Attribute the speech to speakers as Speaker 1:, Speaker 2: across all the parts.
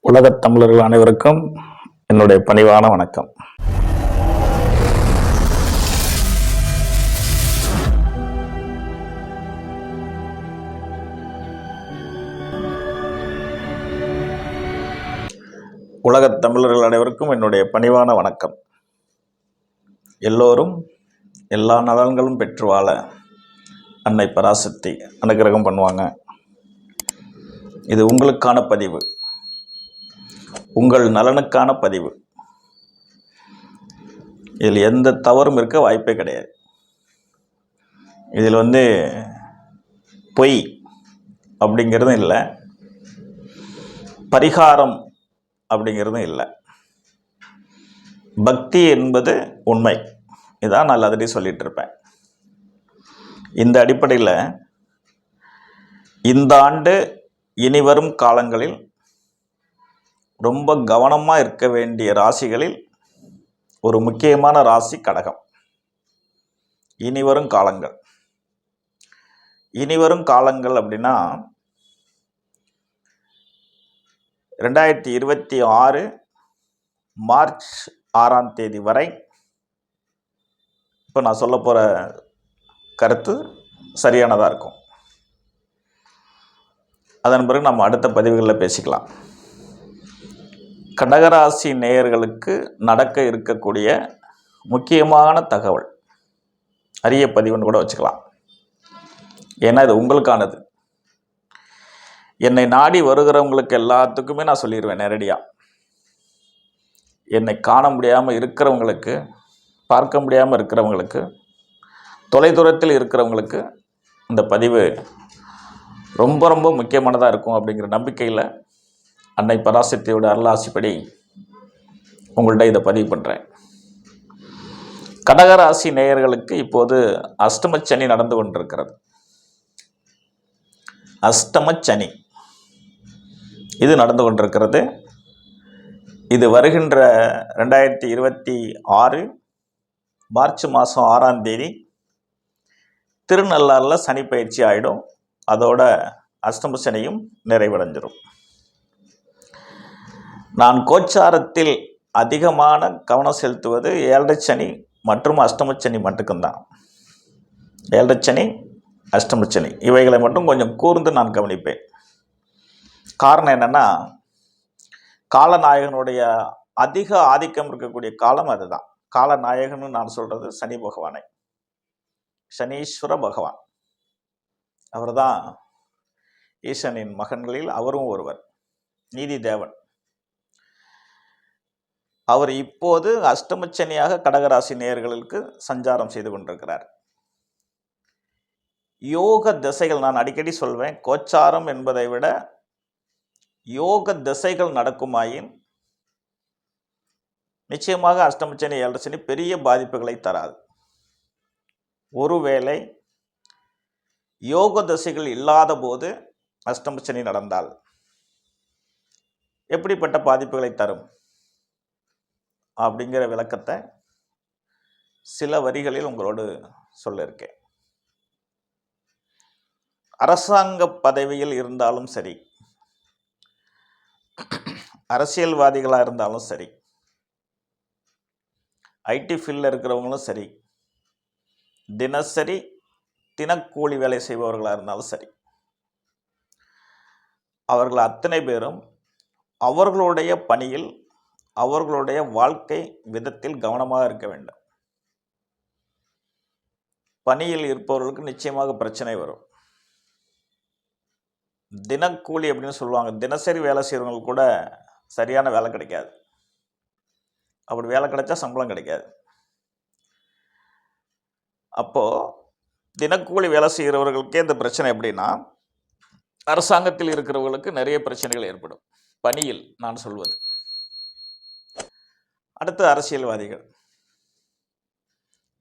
Speaker 1: உலகத் தமிழர்கள் அனைவருக்கும் என்னுடைய பணிவான வணக்கம். உலகத் தமிழர்கள் அனைவருக்கும் என்னுடைய பணிவான வணக்கம். எல்லோரும் எல்லா நலன்களும் பெற்று வாழ அன்னை பராசக்தி அனுகிரகம் பண்ணுவாங்க. இது உங்களுக்கான பதிவு. உங்கள் நலனுக்கான பதிவு. இதில் எந்த தவறும் இருக்க வாய்ப்பே கிடையாது. இதில் வந்து பொய் அப்படிங்கிறதும் இல்லை. பரிகாரம் அப்படிங்கிறதும் இல்லை. பக்தி என்பது உண்மை. இதான் நான் ஆல்ரெடி சொல்லிகிட்டு இருப்பேன் இந்த அடிப்படையில் இந்த ஆண்டு இனி வரும் காலங்களில் ரொம்ப கவனமாக இருக்க வேண்டிய ராசிகளில் ஒரு முக்கியமான ராசி கடகம். இனி வரும் காலங்கள். இனி வரும் காலங்கள் அப்படின்னா ரெண்டாயிரத்தி இருபத்தி ஆறு மார்ச் ஆறாம் தேதி வரை இப்போ நான் சொல்ல போகிற கருத்து சரியானதாக இருக்கும். அதன் பிறகு நம்ம அடுத்த பதிவுகளில் பேசிக்கலாம். கடகராசி நேயர்களுக்கு நடக்க இருக்கக்கூடிய முக்கியமான தகவல். அரிய பதிவுன்னு கூட வச்சுக்கலாம். ஏன்னா இது உங்களுக்கானது. என்னை நாடி வருகிறவங்களுக்கு எல்லாத்துக்குமே நான் சொல்லிடுவேன் நேரடியாக என்னை காண முடியாமல் இருக்கிறவங்களுக்கு பார்க்க முடியாமல் இருக்கிறவங்களுக்கு தொலைதூரத்தில் இருக்கிறவங்களுக்கு இந்த பதிவு ரொம்ப ரொம்ப முக்கியமானதாக இருக்கும் அப்படிங்கிற நம்பிக்கையில் அன்னை பராசக்தியோட அருளாசிப்படி உங்கள்கிட்ட இதை பதிவு பண்ணுறேன் கடகராசி நேயர்களுக்கு இப்போது அஷ்டமச்சனி நடந்து கொண்டிருக்கிறது. அஷ்டமச்சனி இது நடந்து கொண்டிருக்கிறது. இது வருகின்ற ரெண்டாயிரத்தி இருபத்தி ஆறு மார்ச் மாதம் ஆறாம் தேதி திருநள்ளாறில் சனி பயிற்சி ஆகிடும் அதோட அஷ்டம சனியும் நிறைவடைஞ்சிடும் நான் கோச்சாரத்தில் அதிகமான கவனம் செலுத்துவது ஏழரை சனி மற்றும் அஷ்டமச்சனி சனி மட்டும்தான். ஏழரை சனி அஷ்டமச்சனி இவைகளை மட்டும் கொஞ்சம் கூர்ந்து நான் கவனிப்பேன். காரணம் என்னென்னா காலநாயகனுடைய அதிக ஆதிக்கம் இருக்கக்கூடிய காலம் அதுதான். காலநாயகன்னு நான் சொல்கிறது சனி பகவானை. சனீஸ்வர பகவான். அவர்தான் ஈசனின் மகன்களில் அவரும் ஒருவர். நீதி தேவன். அவர் இப்போது அஷ்டமச்சனியாக கடகராசி நேயர்களுக்கு சஞ்சாரம் செய்து கொண்டிருக்கிறார். யோக திசைகள் நான் அடிக்கடி சொல்வேன். கோச்சாரம் என்பதை விட யோக திசைகள் நடக்குமாயின் நிச்சயமாக அஷ்டமச்சனி ஏழரசனி பெரிய பாதிப்புகளை தராது. ஒருவேளை யோக திசைகள் இல்லாத போது அஷ்டமச்சனி நடந்தால் எப்படிப்பட்ட பாதிப்புகளை தரும்? அப்படிங்கிற விளக்கத்தை சில வரிகளில் உங்களோடு சொல்ல இருக்கேன் அரசாங்க பதவியில் இருந்தாலும் சரி அரசியல்வாதிகளாக இருந்தாலும் சரி ஐடி ஃபீல்டில் இருக்கிறவங்களும் சரி தினசரி தினக்கூலி வேலை செய்பவர்களாக இருந்தாலும் சரி அவர்கள் அத்தனை பேரும் அவர்களுடைய பணியில் அவர்களுடைய வாழ்க்கை விதத்தில் கவனமாக இருக்க வேண்டும். பணியில் இருப்பவர்களுக்கு நிச்சயமாக பிரச்சனை வரும். தினக்கூலி அப்படின்னு சொல்லுவாங்க. தினசரி வேலை செய்கிறவங்களுக்கு கூட சரியான வேலை கிடைக்காது. அப்படி வேலை கிடைச்சா சம்பளம் கிடைக்காது. அப்போது தினக்கூலி வேலை செய்கிறவர்களுக்கே இந்த பிரச்சனை எப்படின்னா அரசாங்கத்தில் இருக்கிறவர்களுக்கு நிறைய பிரச்சனைகள் ஏற்படும். பணியில் நான் சொல்வது. அடுத்து அரசியல்வாதிகள்.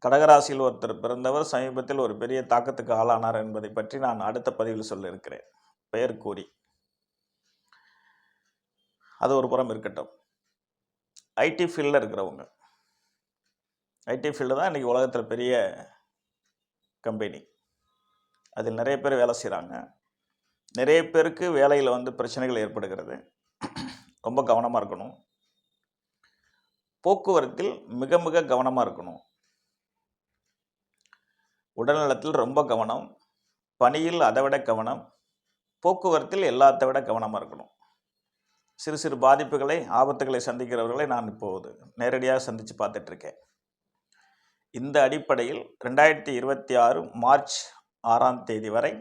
Speaker 1: கடகராசியில் ஒருத்தர் பிறந்தவர் சமீபத்தில் ஒரு பெரிய தாக்கத்துக்கு ஆளானார் என்பதை பற்றி நான் அடுத்த பதிவில் சொல்ல இருக்கிறேன் பெயர் கூறி. அது ஒரு புறம் இருக்கட்டும். ஐடி ஃபீல்டில் இருக்கிறவங்க. ஐடி ஃபீல்டு தான் இன்றைக்கி உலகத்தில் பெரிய கம்பெனி. அதில் நிறைய பேர் வேலை செய்கிறாங்க நிறைய பேருக்கு வேலையில் வந்து பிரச்சனைகள் ஏற்படுகிறது. ரொம்ப கவனமாக இருக்கணும். போக்குவரத்தில் மிக மிக கவனமாக இருக்கணும். உடல்நலத்தில் ரொம்ப கவனம் பணியில் அதை விட கவனம் போக்குவரத்தில் எல்லாத்தை விட கவனமாக இருக்கணும். சிறு சிறு பாதிப்புகளை ஆபத்துகளை சந்திக்கிறவர்களை நான் இப்போது நேரடியாக சந்தித்து பார்த்துட்ருக்கேன். இந்த அடிப்படையில் ரெண்டாயிரத்தி இருபத்தி ஆறு மார்ச் ஆறாம் தேதி வரை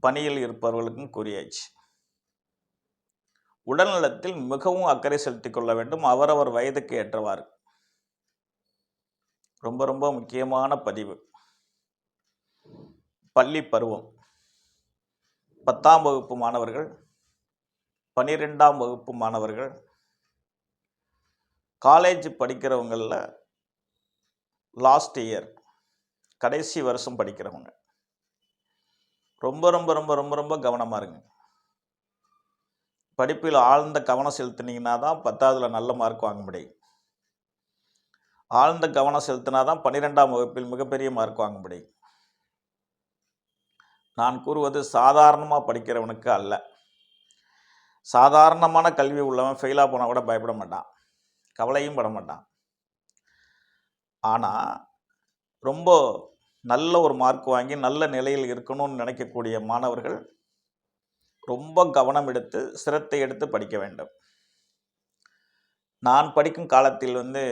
Speaker 1: பணியில் இருப்பவர்களுக்கும் கூறியாச்சு. உடல்நலத்தில் மிகவும் அக்கறை செலுத்திக் கொள்ள வேண்டும். அவரவர் வயதுக்கு ஏற்றவாறு. ரொம்ப ரொம்ப முக்கியமான பதிவு. பள்ளி பருவம். பத்தாம் வகுப்பு மாணவர்கள் பன்னிரெண்டாம் வகுப்பு மாணவர்கள் காலேஜ் படிக்கிறவங்களில் லாஸ்ட் இயர் கடைசி வருஷம் படிக்கிறவங்க. ரொம்ப ரொம்ப ரொம்ப ரொம்ப ரொம்ப கவனமாக இருங்க. படிப்பில் ஆழ்ந்த கவனம் செலுத்தினீங்கன்னா தான் பத்தாவதுல நல்ல மார்க் வாங்க முடியும். ஆழ்ந்த கவனம் செலுத்தினா தான் பன்னிரெண்டாம் வகுப்பில் மிகப்பெரிய மார்க் வாங்க முடியும். நான் கூறுவது சாதாரணமாக படிக்கிறவனுக்கு அல்ல. சாதாரணமான கல்வி உள்ளவன் ஃபெயிலாக போனால் கூட பயப்பட மாட்டான். கவலையும் பட மாட்டான். ஆனால் ரொம்ப நல்ல ஒரு மார்க் வாங்கி நல்ல நிலையில் இருக்கணும்னு நினைக்கக்கூடிய மாணவர்கள் ரொம்ப கவனம் எடுத்து சிரத்தை எடுத்து படிக்க வேண்டும். நான் படிக்கும் காலத்தில் வந்து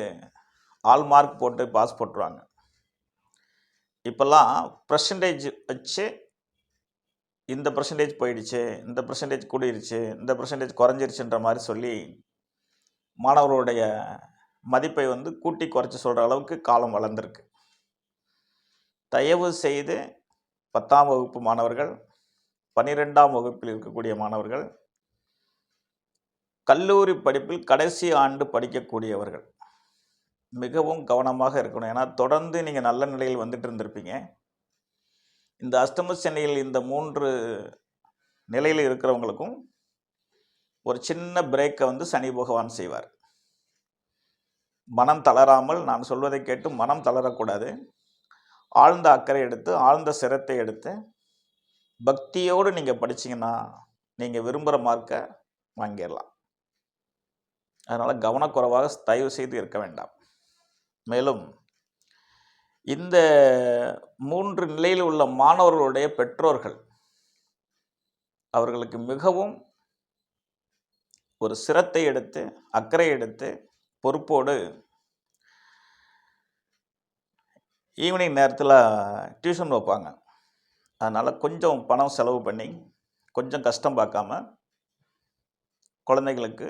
Speaker 1: ஆல் மார்க் போட்டு பாஸ் போட்டுருவாங்க. இப்போல்லாம் பர்சன்டேஜ் வச்சு இந்த பர்சன்டேஜ் போயிடுச்சு இந்த பர்சன்டேஜ் கூடிருச்சு இந்த பர்சன்டேஜ் குறைஞ்சிருச்சுன்ற மாதிரி சொல்லி மாணவர்களுடைய மதிப்பை வந்து கூட்டி குறைச்சி சொல்கிற அளவுக்கு காலம் வளர்ந்துருக்கு. தயவு செய்து பத்தாம் வகுப்பு மாணவர்கள் பன்னிரெண்டாம் வகுப்பில் இருக்கக்கூடிய மாணவர்கள் கல்லூரி படிப்பில் கடைசி ஆண்டு படிக்கக்கூடியவர்கள். மிகவும் கவனமாக இருக்கணும். ஏன்னா தொடர்ந்து நீங்கள் நல்ல நிலையில் வந்துட்டு இருந்திருப்பீங்க. இந்த அஷ்டம சென்னையில் இந்த மூன்று நிலையில் இருக்கிறவங்களுக்கும் ஒரு சின்ன பிரேக்கை வந்து சனி பகவான் செய்வார். மனம் தளராமல் நான் சொல்வதை கேட்டு மனம் தளரக்கூடாது. ஆழ்ந்த அக்கறை எடுத்து ஆழ்ந்த சிரத்தை எடுத்து பக்தியோடு நீங்கள் படிச்சீங்கன்னா நீங்கள் விரும்புகிற மார்க்கை வாங்கிடலாம். அதனால் கவனக்குறைவாக தயவு செய்து இருக்க வேண்டாம். மேலும் இந்த மூன்று நிலையில் உள்ள மாணவர்களுடைய பெற்றோர்கள் அவர்களுக்கு மிகவும் ஒரு சிரத்தை எடுத்து அக்கறை எடுத்து பொறுப்போடு ஈவினிங் நேரத்தில் டியூஷன் வைப்பாங்க. அதனால் கொஞ்சம் பணம் செலவு பண்ணி கொஞ்சம் கஷ்டம் பார்க்காம குழந்தைங்களுக்கு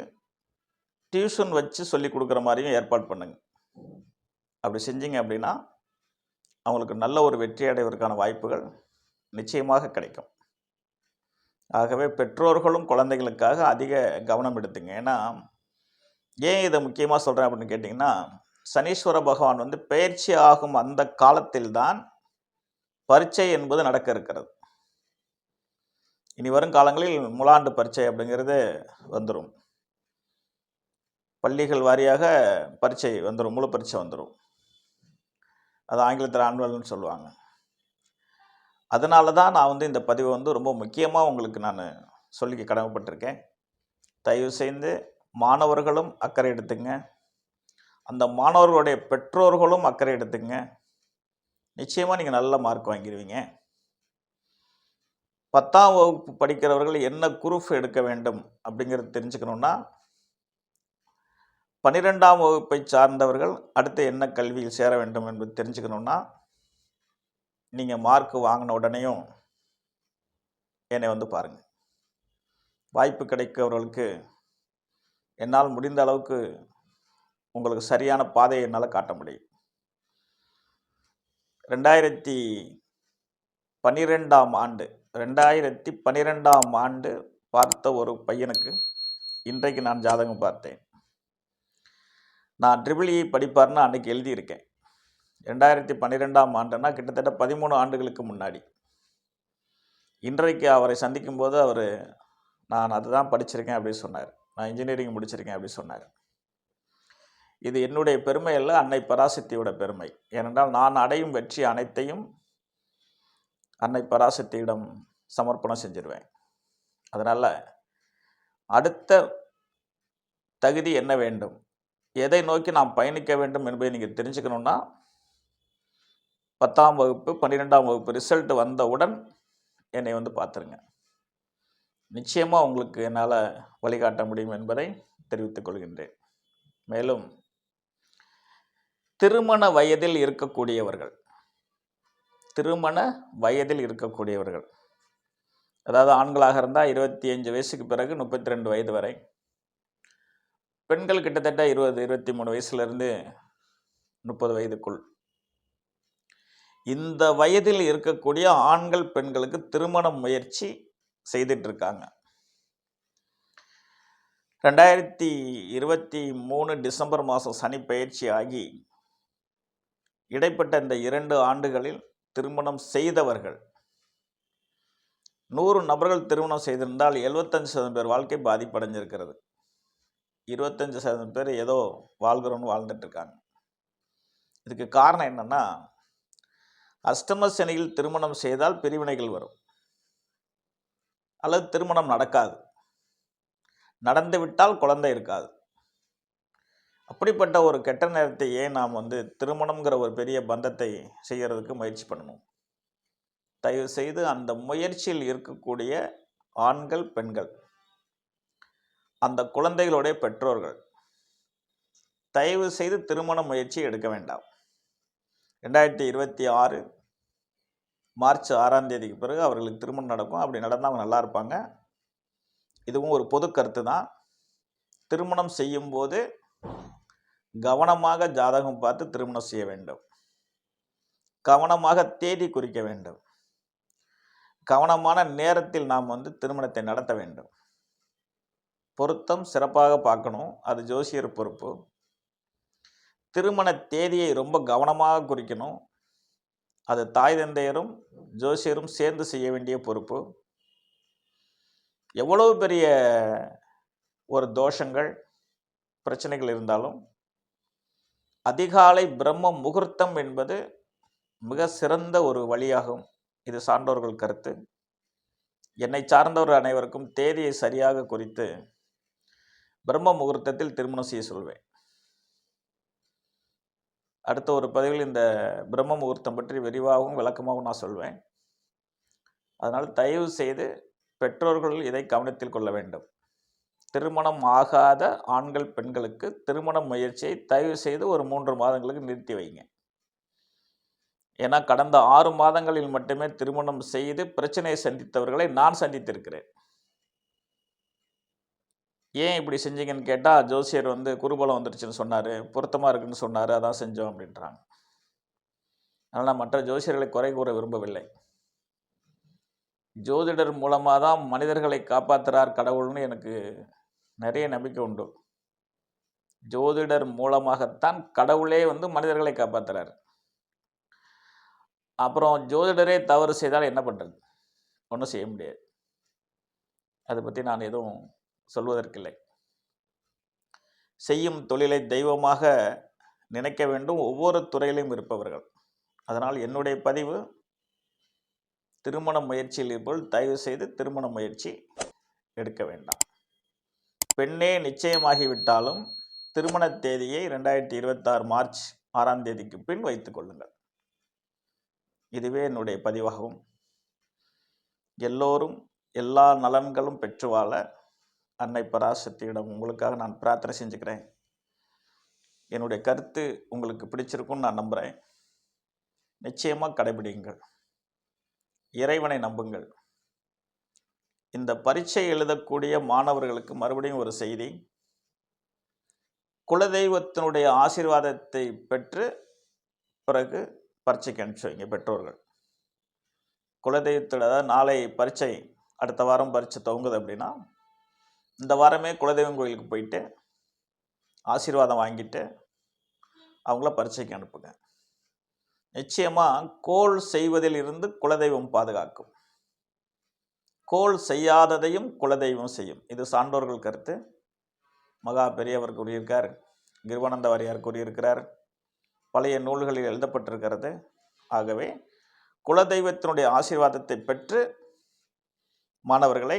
Speaker 1: டியூஷன் வச்சு சொல்லி கொடுக்குற மாதிரியும் ஏற்பாடு பண்ணுங்க. அப்படி செஞ்சீங்க அப்படின்னா அவங்களுக்கு நல்ல ஒரு வெற்றி அடைவதற்கான வாய்ப்புகள் நிச்சயமாக கிடைக்கும். ஆகவே பெற்றோர்களும் குழந்தைகளுக்காக அதிக கவனம் எடுத்துங்க. ஏன்னா ஏன் இதை முக்கியமாக சொல்கிறேன் அப்படின்னு கேட்டிங்கன்னா சனீஸ்வர பகவான் வந்து பயிற்சி ஆகும் அந்த காலத்தில்தான் பரீட்சை என்பது நடக்க இருக்கிறது. இனி வரும் காலங்களில் முலாண்டு பரீட்சை அப்படிங்கிறது வந்துடும் பள்ளிகள் வாரியாக பரீட்சை வந்துடும் முழு பரீட்சை வந்துடும் அது ஆங்கிலத்தில் ஆன்வல்னு சொல்லுவாங்க. அதனால தான் நான் வந்து இந்த பதிவை வந்து ரொம்ப முக்கியமாக உங்களுக்கு நான் சொல்லிக்க கடமைப்பட்டிருக்கேன். தயவு செய்து மாணவர்களும் அக்கறை எடுத்துங்க அந்த மாணவர்களுடைய பெற்றோர்களும் அக்கறை எடுத்துங்க நிச்சயமாக நீங்கள் நல்ல மார்க் வாங்கிடுவீங்க பத்தாம் வகுப்பு படிக்கிறவர்கள் என்ன குரூப் எடுக்க வேண்டும் அப்படிங்கிறது தெரிஞ்சுக்கணுன்னா பன்னிரெண்டாம் வகுப்பை சார்ந்தவர்கள் அடுத்து என்ன கல்வியில் சேர வேண்டும் என்பது தெரிஞ்சுக்கணுன்னா நீங்கள் மார்க் வாங்கின உடனேயும் என்னை வந்து பாருங்கள் வாய்ப்பு கிடைக்கிறவர்களுக்கு என்னால் முடிந்த அளவுக்கு உங்களுக்கு சரியான பாதையை என்னால் காட்ட முடியும். ரெண்டாயிரத்தி பன்னிரெண்டாம் ஆண்டு ரெண்டாயிரத்தி பன்னிரெண்டாம் ஆண்டு பார்த்த ஒரு பையனுக்கு இன்றைக்கு நான் ஜாதகம் பார்த்தேன். நான் ட்ரிபிள் இ e படிப்பார்னு அன்றைக்கி எழுதியிருக்கேன். ரெண்டாயிரத்தி பன்னிரெண்டாம் ஆண்டுனா கிட்டத்தட்ட பதிமூணு ஆண்டுகளுக்கு முன்னாடி. இன்றைக்கு அவரை சந்திக்கும்போது அவர் நான் அதுதான் படிச்சிருக்கேன் அப்படின்னு சொன்னார். நான் இன்ஜினியரிங் முடிச்சிருக்கேன் அப்படின்னு சொன்னார். இது என்னுடைய பெருமை அல்ல அன்னை பராசக்தியோட பெருமை. ஏனென்றால் நான் அடையும் வெற்றி அனைத்தையும் அன்னை பராசக்தியிடம் சமர்ப்பணம் செஞ்சிருவேன். அதனால் அடுத்த தகுதி என்ன வேண்டும்? எதை நோக்கி நாம் பயணிக்க வேண்டும் என்பதை நீங்கள் தெரிஞ்சுக்கணுன்னா பத்தாம் வகுப்பு பன்னிரெண்டாம் வகுப்பு ரிசல்ட் வந்தவுடன் என்னை வந்து பார்த்துருங்க. நிச்சயமாக உங்களுக்கு என்னால் வழிகாட்ட முடியும் என்பதை தெரிவித்துக் கொள்கின்றேன். மேலும் திருமண வயதில் இருக்கக்கூடியவர்கள். திருமண வயதில் இருக்கக்கூடியவர்கள். அதாவது ஆண்களாக இருந்தால் இருபத்தி அஞ்சு வயசுக்கு பிறகு முப்பத்தி ரெண்டு வயது வரை. பெண்கள் கிட்டத்தட்ட இருபது இருபத்தி மூணு வயசுலேருந்து முப்பது வயதுக்குள். இந்த வயதில் இருக்கக்கூடிய ஆண்கள் பெண்களுக்கு திருமண முயற்சி செய்துட்டு இருக்காங்க ரெண்டாயிரத்தி இருபத்தி மூணு டிசம்பர் மாதம் சனி பயிற்சி ஆகி இடைப்பட்ட இந்த இரண்டு ஆண்டுகளில் திருமணம் செய்தவர்கள். நூறு நபர்கள் திருமணம் செய்திருந்தால் எழுபத்தஞ்சு சதவீதம் பேர் வாழ்க்கை பாதிப்படைஞ்சிருக்கிறது. இருபத்தஞ்சு சதவீதம் பேர் ஏதோ வாழ்கிறோன்னு வாழ்ந்துட்டு இருக்காங்க இதுக்கு காரணம் என்னன்னா அஷ்டம சனியில் திருமணம் செய்தால் பிரிவினைகள் வரும். அல்லது திருமணம் நடக்காது. நடந்துவிட்டால் குழந்தை இருக்காது. அப்படிப்பட்ட ஒரு கெட்ட நேரத்தை ஏன் நாம் வந்து திருமணம்ங்கிற ஒரு பெரிய பந்தத்தை செய்கிறதுக்கு முயற்சி பண்ணணும். தயவு செய்து அந்த முயற்சியில் இருக்கக்கூடிய ஆண்கள் பெண்கள் அந்த குழந்தைகளுடைய பெற்றோர்கள் தயவு செய்து திருமண முயற்சி எடுக்க வேண்டாம். ரெண்டாயிரத்தி இருபத்தி ஆறு மார்ச் ஆறாம் தேதிக்கு பிறகு அவர்களுக்கு திருமணம் நடக்கும். அப்படி நடந்தால் அவங்க நல்லா இருப்பாங்க. இதுவும் ஒரு பொது கருத்து தான் திருமணம் செய்யும்போது கவனமாக ஜாதகம் பார்த்து திருமணம் செய்ய வேண்டும். கவனமாக தேதி குறிக்க வேண்டும். கவனமான நேரத்தில் நாம் வந்து திருமணத்தை நடத்த வேண்டும். பொருத்தம் சிறப்பாக பார்க்கணும். அது ஜோசியர் பொறுப்பு. திருமண தேதியை ரொம்ப கவனமாக குறிக்கணும். அது தாய் தந்தையரும் ஜோசியரும் சேர்ந்து செய்ய வேண்டிய பொறுப்பு. எவ்வளவு பெரிய ஒரு தோஷங்கள் பிரச்சனைகள் இருந்தாலும் அதிகாலை பிரம்ம முகூர்த்தம் என்பது மிக சிறந்த ஒரு வழியாகும். இது சான்றோர்கள் கருத்து. என்னை சார்ந்தவர் அனைவருக்கும் தேதியை சரியாக குறித்து பிரம்ம முகூர்த்தத்தில் திருமணம் செய்ய சொல்வேன். அடுத்த ஒரு பதிவில் இந்த பிரம்ம முகூர்த்தம் பற்றி விரிவாகவும் விளக்கமாகவும் நான் சொல்வேன். அதனால் தயவு செய்து பெற்றோர்கள் இதை கவனத்தில் கொள்ள வேண்டும். திருமணம் ஆகாத ஆண்கள் பெண்களுக்கு திருமண முயற்சியை தயவு செய்து ஒரு மூன்று மாதங்களுக்கு நிறுத்தி வைங்க. ஏன்னா கடந்த ஆறு மாதங்களில் மட்டுமே திருமணம் செய்து பிரச்சனையை சந்தித்தவர்களை நான் சந்தித்திருக்கிறேன். ஏன் இப்படி செஞ்சீங்கன்னு கேட்டால் ஜோசியர் வந்து குருபலம் வந்துருச்சுன்னு சொன்னார் பொருத்தமாக இருக்குன்னு சொன்னார் அதான் செஞ்சோம் அப்படின்றாங்க. அதனால் நான் மற்ற ஜோசியர்களை குறை கூற விரும்பவில்லை. ஜோதிடர் மூலமாக தான் மனிதர்களை காப்பாற்றுறார் கடவுள்னு எனக்கு நிறைய நம்பிக்கை உண்டு. ஜோதிடர் மூலமாகத்தான் கடவுளே வந்து மனிதர்களை காப்பாற்றுறார் அப்புறம் ஜோதிடரே தவறு செய்தால் என்ன பண்ணுறது ஒன்றும் செய்ய முடியாது. அதை பற்றி நான் எதுவும் சொல்வதற்கில்லை. செய்யும் தொழிலை தெய்வமாக நினைக்க வேண்டும். ஒவ்வொரு துறையிலும் இருப்பவர்கள். அதனால் என்னுடைய பதிவு திருமண முயற்சியில் இருப்போல் தயவு செய்து திருமண முயற்சி எடுக்க வேண்டாம். பெண்ணே நிச்சயமாகிவிட்டாலும் திருமண தேதியை ரெண்டாயிரத்தி இருபத்தாறு மார்ச் ஆறாம் தேதிக்கு பின் வைத்துக் கொள்ளுங்கள். இதுவே என்னுடைய பதிவாகும். எல்லோரும் எல்லா நலன்களும் பெற்று வாழ அன்னை பராசக்தியிடம் உங்களுக்காக நான் பிரார்த்தனை செஞ்சுக்கிறேன். என்னுடைய கருத்து உங்களுக்கு பிடிச்சிருக்கும்னு நான் நம்புகிறேன் நிச்சயமாக கடைபிடிங்கள் இறைவனை நம்புங்கள். இந்த பரீட்சை எழுதக்கூடிய மாணவர்களுக்கு மறுபடியும் ஒரு செய்தி. குலதெய்வத்தினுடைய ஆசீர்வாதத்தை பெற்று பிறகு பரீட்சைக்கு அனுப்பிச்சு வைங்க பெற்றோர்கள். குலதெய்வத்தோட அதாவது நாளை பரீட்சை அடுத்த வாரம் பரீட்சை துவங்குது அப்படின்னா இந்த வாரமே குலதெய்வம் கோயிலுக்கு போயிட்டு ஆசீர்வாதம் வாங்கிட்டு அவங்கள பரீட்சைக்கு அனுப்புங்க. நிச்சயமாக கோல் செய்வதில் இருந்து குலதெய்வம் பாதுகாக்கும். கோல் செய்யாததையும் குலதெய்வம் செய்யும். இது சான்றோர்கள் கருத்து. மகா பெரியவர் கூறியிருக்கார் கிருவானந்த வாரியார் கூறியிருக்கிறார். பழைய நூல்களில் எழுதப்பட்டிருக்கிறது. ஆகவே குலதெய்வத்தினுடைய ஆசீர்வாதத்தை பெற்று மாணவர்களை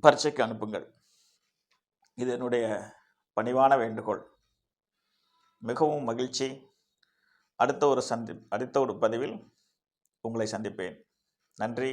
Speaker 1: பரீட்சைக்கு அனுப்புங்கள். இது என்னுடைய பணிவான வேண்டுகோள். மிகவும் மகிழ்ச்சி. அடுத்த ஒரு சந்தி அடுத்த ஒரு பதிவில் உங்களை சந்திப்பேன். நன்றி.